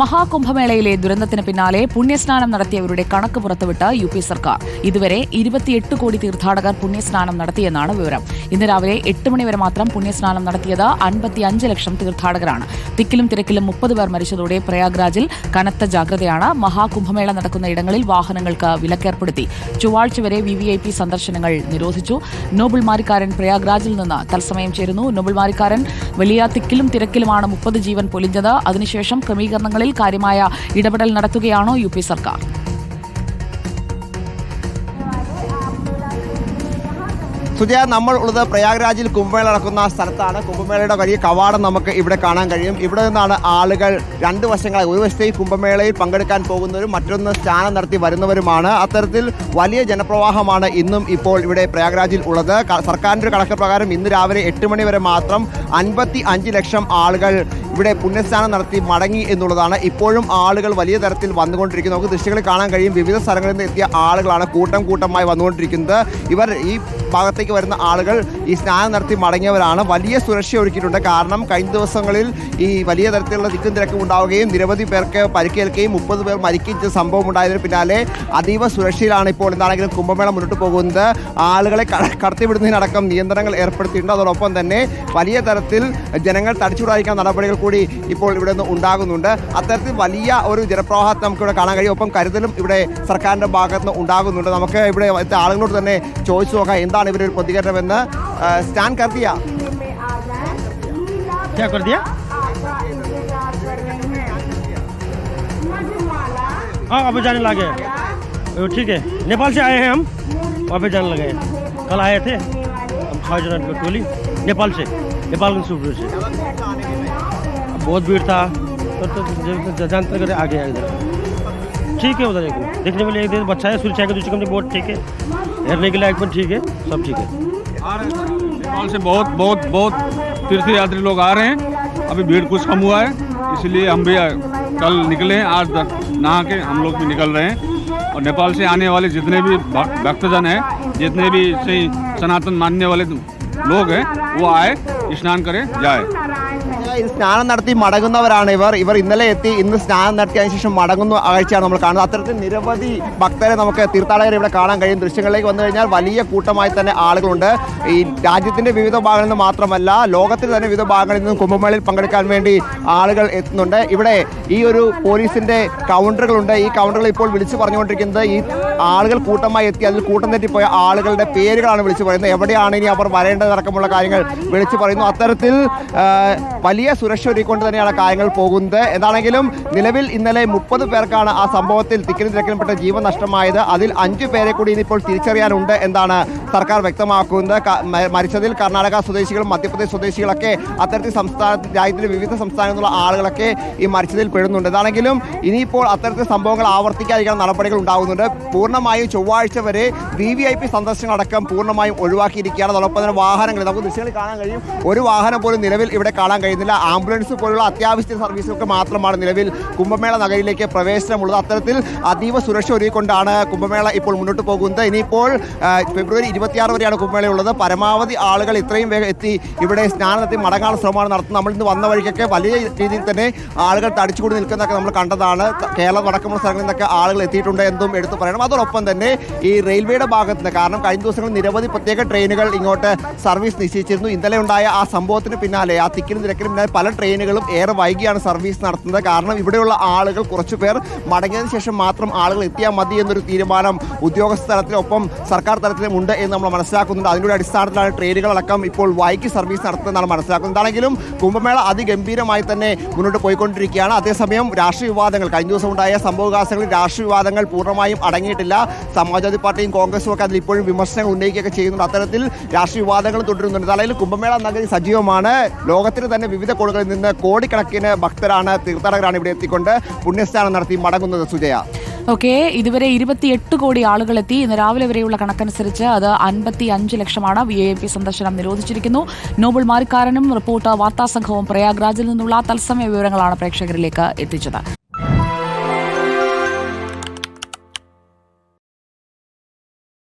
മഹാകുംഭമേളയിലെ ദുരന്തത്തിന് പിന്നാലെ പുണ്യസ്നാനം നടത്തിയവരുടെ കണക്ക് പുറത്തുവിട്ട് യു പി സർക്കാർ. ഇതുവരെ ഇരുപത്തിയെട്ട് കോടി തീർത്ഥാടകർ പുണ്യസ്നാനം നടത്തിയെന്നാണ് വിവരം. ഇന്ന് രാവിലെ എട്ട് മണിവരെ മാത്രം പുണ്യസ്നാനം നടത്തിയത് അൻപത്തിയഞ്ച് ലക്ഷം തീർത്ഥാടകരാണ്. തിക്കിലും തിരക്കിലും മുപ്പത് പേർ മരിച്ചതോടെ പ്രയാഗ്രാജിൽ കനത്ത ജാഗ്രതയാണ് മഹാകുംഭമേള നടക്കുന്ന ഇടങ്ങളിൽ വാഹനങ്ങൾക്ക് വിലക്കേർപ്പെടുത്തി. ചൊവ്വാഴ്ച വരെ വി വി ഐ പി സന്ദർശനങ്ങൾ നിരോധിച്ചു. നോബിൾ മാരിക്കാരൻ പ്രയാഗ്രാജിൽ നിന്ന് തത്സമയം ചേരുന്നു. നോബിൾ മാരിക്കാരൻ വലിയ തിക്കിലും തിരക്കിലുമാണ് മുപ്പത് ജീവൻ പൊലിഞ്ഞത്. അതിനുശേഷം ക്രമീകരണങ്ങളിൽ കാര്യമായ ഇടപെടൽ നടത്തുകയാണോ യു സർക്കാർ? സുജയ നമ്മൾ ഉള്ളത് പ്രയാഗ്രാജിൽ കുംഭമേള നടക്കുന്ന സ്ഥലത്താണ്. കുംഭമേളയുടെ വലിയ കവാടം നമുക്ക് ഇവിടെ കാണാൻ കഴിയും. ഇവിടെ നിന്നാണ് ആളുകൾ രണ്ട് വശങ്ങളായി ഒരു വശത്തെ കുംഭമേളയിൽ പങ്കെടുക്കാൻ പോകുന്നവരും മറ്റൊന്ന് സ്നാനം നടത്തി വരുന്നവരുമാണ്. അത്തരത്തിൽ വലിയ ജനപ്രവാഹമാണ് ഇന്നും ഇപ്പോൾ ഇവിടെ പ്രയാഗ്രാജിൽ ഉള്ളത്. സർക്കാരിന്റെ ഒരു കണക്ക് പ്രകാരം ഇന്ന് രാവിലെ എട്ട് മണി വരെ മാത്രം അൻപത്തി അഞ്ച് ലക്ഷം ആളുകൾ ഇവിടെ പുണ്യസ്നാനം നടത്തി മടങ്ങി എന്നുള്ളതാണ്. ഇപ്പോഴും ആളുകൾ വലിയ തരത്തിൽ വന്നുകൊണ്ടിരിക്കുന്നു. നമുക്ക് ദൃശ്യങ്ങൾ കാണാൻ കഴിയും. വിവിധ സ്ഥലങ്ങളിൽ നിന്ന് എത്തിയ ആളുകളാണ് കൂട്ടം കൂട്ടമായി വന്നുകൊണ്ടിരിക്കുന്നത്. ഇവർ ഈ ഭാഗത്തേക്ക് വരുന്ന ആളുകൾ ഈ സ്നാനം നടത്തി മടങ്ങിയവരാണ്. വലിയ സുരക്ഷ ഒരുക്കിയിട്ടുണ്ട്. കാരണം കഴിഞ്ഞ ദിവസങ്ങളിൽ ഈ വലിയ തരത്തിലുള്ള തിക്കും തിരക്കും ഉണ്ടാവുകയും നിരവധി പേർക്ക് പരിക്കേൽക്കുകയും മുപ്പത് പേർ മരിക്കുകയും ചെയ്ത സംഭവം ഉണ്ടായതിന് പിന്നാലെ അതീവ സുരക്ഷയിലാണ് ഇപ്പോൾ എന്താണെങ്കിലും കുംഭമേള മുന്നോട്ട് പോകുന്നത്. ആളുകളെ കടത്തിവിടുന്നതിനടക്കം നിയന്ത്രണങ്ങൾ ഏർപ്പെടുത്തിയിട്ടുണ്ട്. അതോടൊപ്പം തന്നെ വലിയ തരത്തിൽ ജനങ്ങൾ തടിച്ചുകൂടാതിരിക്കാൻ നടപടികൾ കൂടി ഇപ്പോൾ ഇവിടെ നിന്ന് ഉണ്ടാകുന്നുണ്ട്. അത്തരത്തിൽ വലിയ ഒരു ജനപ്രവാഹത്തെ നമുക്കിവിടെ കാണാൻ കഴിയും. ഒപ്പം കരുതലും ഇവിടെ സർക്കാരിന്റെ ഭാഗത്ത് നിന്ന് ഉണ്ടാകുന്നുണ്ട്. നമുക്ക് ഇവിടെ ആളുകളോട് തന്നെ ചോദിച്ചു നോക്കാം. എന്താണ് ഇവരുടെ ഒരു പ്രതികരണമെന്ന് ആ, സ്റ്റാൻ കർത്തിയ क्या कर दिया हाँ वापस जाने लगे वो ठीक है नेपाल से आए हैं हम वापस जाने लगे हैं। कल आए थे हम छः जन की टोली नेपाल से नेपाल के सुपर से बहुत भीड़ था तो, तो ज- जानते करे आ गया इधर ठीक है उधर एक देखने में एक दिन बच्चा है सूर्य के दूसरे कम बहुत ठीक है हेरने के लिए एकदम ठीक है, सब ठीक है। नेपाल से बहुत बहुत बहुत तीर्थ यात्री लोग आ रहे हैं। अभी भीड़ कुछ कम हुआ है, इसलिए हम भी कल निकले हैं, आज नहा के हम लोग भी निकल रहे हैं। और नेपाल से आने वाले जितने भी भक्तजन हैं, जितने भी सही सनातन मानने वाले लोग हैं, वो आए, स्नान करें, जाए। സ്നാനം നടത്തി മടങ്ങുന്നവരാണ് ഇവർ. ഇവർ ഇന്നലെ എത്തി ഇന്ന് സ്നാനം നടത്തിയതിനു ശേഷം മടങ്ങുന്ന ആഴ്ചയാണ് നമ്മൾ കാണുന്നത്. അത്തരത്തിൽ നിരവധി ഭക്തരെ നമുക്ക് തീർത്ഥാടകരെ ഇവിടെ കാണാൻ കഴിയും. ദൃശ്യങ്ങളിലേക്ക് വന്നു കഴിഞ്ഞാൽ വലിയ കൂട്ടമായി തന്നെ ആളുകളുണ്ട്. ഈ രാജ്യത്തിന്റെ വിവിധ ഭാഗങ്ങളിൽ നിന്ന് മാത്രമല്ല ലോകത്തിൽ തന്നെ വിവിധ ഭാഗങ്ങളിൽ നിന്നും കുംഭമേളയിൽ പങ്കെടുക്കാൻ വേണ്ടി ആളുകൾ എത്തുന്നുണ്ട്. ഇവിടെ ഈ ഒരു പോലീസിന്റെ കൗണ്ടറുകളുണ്ട്. ഈ കൗണ്ടറുകൾ ഇപ്പോൾ വിളിച്ചു പറഞ്ഞുകൊണ്ടിരിക്കുന്നത് ഈ ആളുകൾ കൂട്ടമായി എത്തി അതിൽ കൂട്ടം തെറ്റിപ്പോയ ആളുകളുടെ പേരുകളാണ് വിളിച്ചു പറയുന്നത്. എവിടെയാണ് ഇനി അവർ വരേണ്ടതടക്കമുള്ള കാര്യങ്ങൾ വിളിച്ചു പറയുന്നു. അത്തരത്തിൽ വലിയ സുരക്ഷ ഒരുക്കൊണ്ട് തന്നെയാണ് കാര്യങ്ങൾ പോകുന്നത്. എന്താണെങ്കിലും നിലവിൽ ഇന്നലെ മുപ്പത് പേർക്കാണ് ആ സംഭവത്തിൽ തിക്കിനും തിരക്കിലുംപ്പെട്ട ജീവൻ നഷ്ടമായത്. അതിൽ അഞ്ചു പേരെ കൂടി ഇനിയിപ്പോൾ തിരിച്ചറിയാനുണ്ട് എന്നാണ് സർക്കാർ വ്യക്തമാക്കുന്നത്. മരിച്ചതിൽ കർണാടക സ്വദേശികളും മധ്യപ്രദേശ് സ്വദേശികളൊക്കെ അത്തരത്തിൽ സംസ്ഥാന രാജ്യത്തിലെ വിവിധ സംസ്ഥാനങ്ങളിലുള്ള ആളുകളൊക്കെ ഈ മരിച്ചതിൽ പെടുന്നുണ്ട്. എന്താണെങ്കിലും ഇനിയിപ്പോൾ അത്തരത്തിൽ സംഭവങ്ങൾ ആവർത്തിക്കാതിരിക്കാൻ നടപടികൾ ഉണ്ടാകുന്നുണ്ട് പൂർണമായും ചൊവ്വാഴ്ച വരെ വി വി ഐ പി സന്ദർശനങ്ങളടക്കം പൂർണമായും ഒഴിവാക്കിയിരിക്കുകയാണ്. അതോടൊപ്പം തന്നെ വാഹനങ്ങൾ നമുക്ക് ദൃശ്യങ്ങൾ കാണാൻ കഴിയും. ഒരു വാഹനം പോലും നിലവിൽ ഇവിടെ കാണാൻ കഴിയുന്നില്ല ആംബുലൻസ് പോലുള്ള അത്യാവശ്യ സർവീസുകൾക്ക് മാത്രമാണ് നിലവിൽ കുംഭമേള നഗരിയിലേക്ക് പ്രവേശനമുള്ളത്. അത്തരത്തിൽ അതീവ സുരക്ഷ ഒരുക്കൊണ്ടാണ് കുംഭമേള ഇപ്പോൾ മുന്നോട്ട് പോകുന്നത്. ഇനിയിപ്പോൾ ഫെബ്രുവരി ഇരുപത്തിയാറ് വരെയാണ് കുംഭമേളയുള്ളത്. പരമാവധി ആളുകൾ ഇത്രയും വേഗം എത്തി ഇവിടെ സ്നാനത്തിൽ മടങ്ങാനുള്ള ശ്രമമാണ് നടത്തുന്നത്. നമ്മൾ ഇന്ന് വന്ന വഴിക്കൊക്കെ വലിയ രീതിയിൽ തന്നെ ആളുകൾ തടിച്ചുകൂടി നിൽക്കുന്നതൊക്കെ നമ്മൾ കണ്ടതാണ്. കേരളം അടക്കമുള്ള സ്ഥലങ്ങളിൽ നിന്നൊക്കെ ആളുകൾ എത്തിയിട്ടുണ്ട് എന്നും എടുത്തു പറയണം. അതോടൊപ്പം തന്നെ ഈ റെയിൽവേയുടെ ഭാഗത്ത് നിന്ന് കാരണം കഴിഞ്ഞ ദിവസങ്ങളിൽ നിരവധി പ്രത്യേക ട്രെയിനുകൾ ഇങ്ങോട്ട് സർവീസ് നിശ്ചയിച്ചിരുന്നു. ഇന്നലെ ഉണ്ടായ ആ സംഭവത്തിന് പിന്നാലെ ആ തിക്കിനും തിരക്കിനും പല ട്രെയിനുകളും ഏറെ വൈകിയാണ് സർവീസ് നടത്തുന്നത്. കാരണം ഇവിടെയുള്ള ആളുകൾ കുറച്ചു പേർ മടങ്ങിയതിനു ശേഷം മാത്രം ആളുകൾ എത്തിയാൽ മതി എന്നൊരു തീരുമാനം ഉദ്യോഗസ്ഥ തലത്തിലൊപ്പം സർക്കാർ തലത്തിലും ഉണ്ട് എന്ന് നമ്മൾ മനസ്സിലാക്കുന്നുണ്ട്. അതിന്റെ അടിസ്ഥാനത്തിലാണ് ട്രെയിനുകളടക്കം ഇപ്പോൾ വൈകി സർവീസ് നടത്തുന്നതെന്നാണ് മനസ്സിലാക്കുന്നത്. എന്താണെങ്കിലും കുംഭമേള അതിഗംഭീരമായി തന്നെ മുന്നോട്ട് പോയിക്കൊണ്ടിരിക്കുകയാണ്. അതേസമയം രാഷ്ട്രീയ വിവാദങ്ങൾ കഴിഞ്ഞ ദിവസം ഉണ്ടായ സംഭവവികാസങ്ങളിൽ രാഷ്ട്രീയ വിവാദങ്ങൾ പൂർണമായും അടങ്ങിയിട്ടില്ല. സമാജ്വാദി പാർട്ടിയും കോൺഗ്രസും ഒക്കെ അതിൽ ഇപ്പോഴും വിമർശനങ്ങൾ ഉന്നയിക്കുകയൊക്കെ ചെയ്യുന്നുണ്ട്. അത്തരത്തിൽ രാഷ്ട്രീയ വിവാദങ്ങൾ തുടരുന്നുണ്ട്. അതായത് കുംഭമേള നഗരി സജീവമാണ്. ലോകത്തിന് തന്നെ വിവിധ കോണുകളിൽ നിന്ന് കോടിക്കണക്കിന് ഭക്തരാണ് തീർത്ഥാടകരാണ് ഇവിടെ എത്തിക്കൊണ്ട് പുണ്യസ്നാനം നടത്തി മടങ്ങുന്നത് സുജയ. ഓക്കെ ഇതുവരെ ഇരുപത്തിയെട്ട് കോടി ആളുകൾ എത്തി. ഇന്ന് രാവിലെ വരെയുള്ള കണക്കനുസരിച്ച് അത് അൻപത്തി അഞ്ച് ലക്ഷമാണ് വി ഐ പി സന്ദർശനം നിരോധിച്ചിരിക്കുന്നു. നോബൽ മാരിക്കാരനും റിപ്പോർട്ട് വാർത്താസംഘവും പ്രയാഗ്രാജിൽ നിന്നുള്ള തത്സമയ വിവരങ്ങളാണ് പ്രേക്ഷകരിലേക്ക് എത്തിച്ചത്.